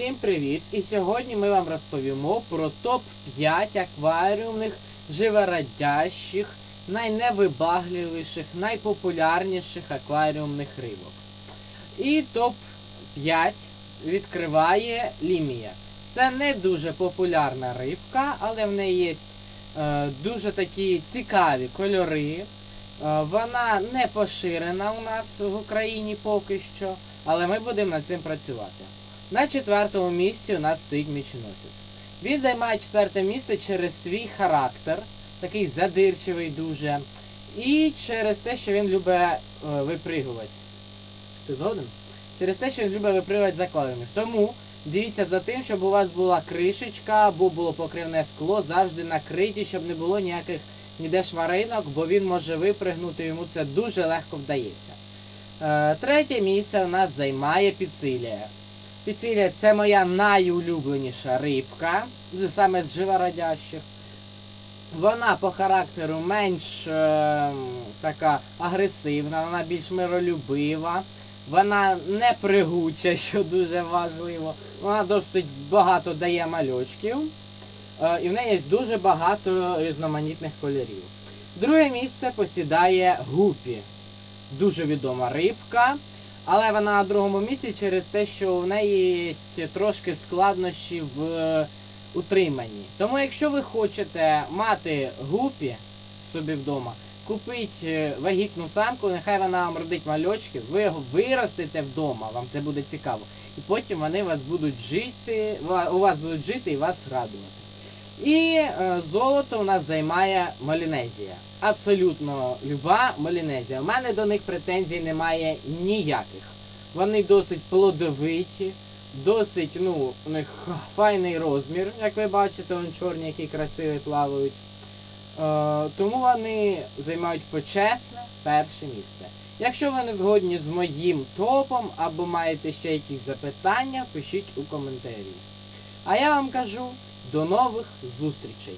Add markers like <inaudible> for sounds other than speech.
Всім привіт! І сьогодні ми вам розповімо про топ-5 акваріумних живородящих, найневибагливіших, найпопулярніших акваріумних рибок. І топ-5 відкриває лімія. Це не дуже популярна рибка, але в неї є е, дуже такі цікаві кольори. Е, Вона не поширена у нас в Україні поки що, але ми будемо над цим працювати. На четвертому місці у нас стоїть міченосець. Він займає четверте місце через свій характер, такий задирчивий дуже, і через те, що він любить е, випригувати. Ти згоден? Через те, що він любить випригувати з акваріумів. Тому дивіться за тим, щоб у вас була кришечка або було покривне скло, завжди накриті, щоб не було ніяких ніде шваринок, бо він може випригнути, йому це дуже легко вдається. Е, третє місце у нас займає піцилія. Піцилія це моя найулюбленіша рибка, саме з живородящих. Вона по характеру менш е, така агресивна, вона більш миролюбива, вона не пригуча, <laughs> що дуже важливо. Вона досить багато дає мальочків. Е, і в неї є дуже багато різноманітних кольорів. Друге місце посідає гупі. Дуже відома рибка. Але вона на другому місці через те, що в неї є трошки складнощі в е, утриманні. Тому якщо ви хочете мати гупі собі вдома, купіть е, вагітну самку, нехай вона вам родить мальочки, ви його виростите вдома, вам це буде цікаво. І потім вони вас будуть жити, у вас будуть жити і вас радувати. І е, золото у нас займає Малінезія. Абсолютно люба Малінезія. У мене до них претензій немає ніяких. Вони досить плодовиті, досить, ну, у них файний розмір, як ви бачите, вон чорні, які красиві плавають. Е, тому вони займають почесне перше місце. Якщо ви не згодні з моїм топом або маєте ще якісь запитання, пишіть у коментарі. А я вам кажу до нових зустрічей!